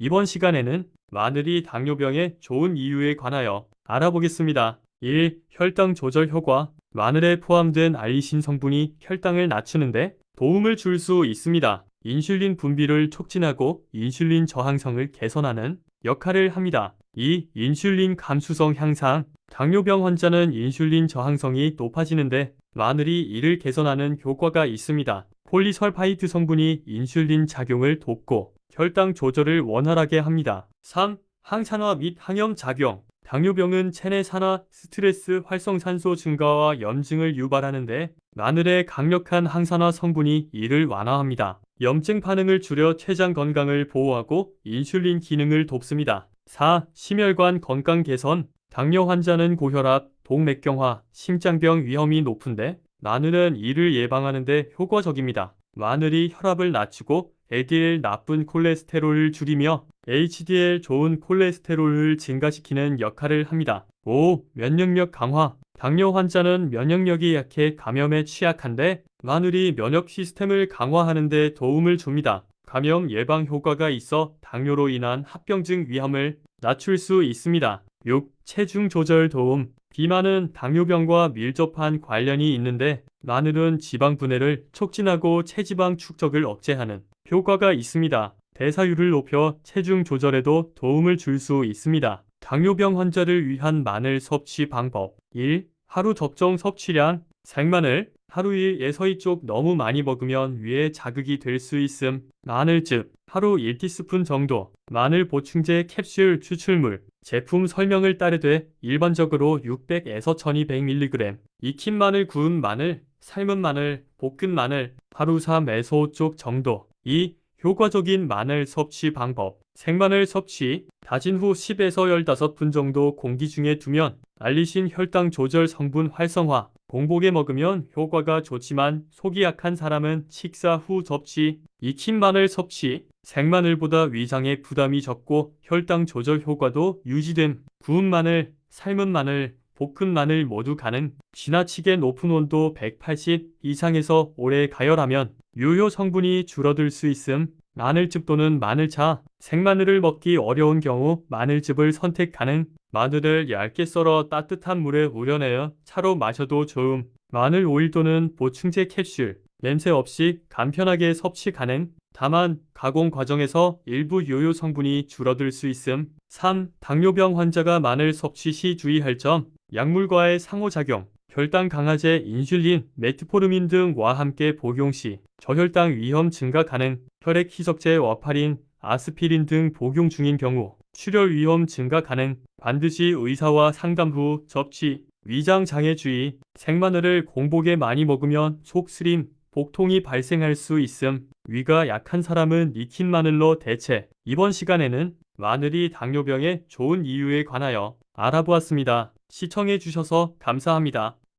이번 시간에는 마늘이 당뇨병에 좋은 이유에 관하여 알아보겠습니다. 1. 혈당 조절 효과 마늘에 포함된 알리신 성분이 혈당을 낮추는데 도움을 줄 수 있습니다. 인슐린 분비를 촉진하고 인슐린 저항성을 개선하는 역할을 합니다. 2. 인슐린 감수성 향상 당뇨병 환자는 인슐린 저항성이 높아지는데 마늘이 이를 개선하는 효과가 있습니다. 폴리설파이트 성분이 인슐린 작용을 돕고 혈당 조절을 원활하게 합니다. 3. 항산화 및 항염 작용 당뇨병은 체내 산화, 스트레스, 활성산소 증가와 염증을 유발하는데 마늘의 강력한 항산화 성분이 이를 완화합니다. 염증 반응을 줄여 췌장 건강을 보호하고 인슐린 기능을 돕습니다. 4. 심혈관 건강 개선 당뇨 환자는 고혈압, 동맥경화, 심장병 위험이 높은데 마늘은 이를 예방하는 데 효과적입니다. 마늘이 혈압을 낮추고 LDL 나쁜 콜레스테롤을 줄이며 HDL 좋은 콜레스테롤을 증가시키는 역할을 합니다. 5. 면역력 강화 당뇨 환자는 면역력이 약해 감염에 취약한데 마늘이 면역 시스템을 강화하는 데 도움을 줍니다. 감염 예방 효과가 있어 당뇨로 인한 합병증 위험을 낮출 수 있습니다. 6. 체중 조절 도움 비만은 당뇨병과 밀접한 관련이 있는데 마늘은 지방 분해를 촉진하고 체지방 축적을 억제하는 효과가 있습니다. 대사율을 높여 체중 조절에도 도움을 줄 수 있습니다. 당뇨병 환자를 위한 마늘 섭취 방법. 1. 하루 적정 섭취량 생마늘. 하루 1에서 2쪽 너무 많이 먹으면 위에 자극이 될 수 있음. 마늘즙 하루 1티스푼 정도. 마늘 보충제 캡슐 추출물. 제품 설명을 따르되 일반적으로 600에서 1200mg 익힌 마늘 구운 마늘 삶은 마늘 볶은 마늘. 하루 3에서 5쪽 정도 2. 효과적인 마늘 섭취 방법. 생마늘 섭취 다진 후 10에서 15분 정도 공기 중에 두면 알리신 혈당 조절 성분 활성화. 공복에 먹으면 효과가 좋지만 속이 약한 사람은 식사 후 섭취. 익힌 마늘 섭취 생마늘보다 위장에 부담이 적고 혈당 조절 효과도 유지됨. 구운 마늘 삶은 마늘 볶은 마늘 모두 가능 지나치게 높은 온도 180 이상에서 오래 가열하면 유효 성분이 줄어들 수 있음. 마늘즙 또는 마늘차 생마늘을 먹기 어려운 경우 마늘즙을 선택 가능. 마늘을 얇게 썰어 따뜻한 물에 우려내어 차로 마셔도 좋음. 마늘 오일 또는 보충제 캡슐 냄새 없이 간편하게 섭취 가능. 다만 가공 과정에서 일부 유효 성분이 줄어들 수 있음. 3. 당뇨병 환자가 마늘 섭취 시 주의할 점. 약물과의 상호작용 혈당 강화제 인슐린, 메트포르민 등과 함께 복용 시 저혈당 위험 증가 가능 혈액 희석제 와파린, 아스피린 등 복용 중인 경우 출혈 위험 증가 가능 반드시 의사와 상담 후 접시 위장 장애 주의 생마늘을 공복에 많이 먹으면 속쓰림 복통이 발생할 수 있음 위가 약한 사람은 익힌 마늘로 대체 이번 시간에는 마늘이 당뇨병에 좋은 이유에 관하여 알아보았습니다. 시청해 주셔서 감사합니다.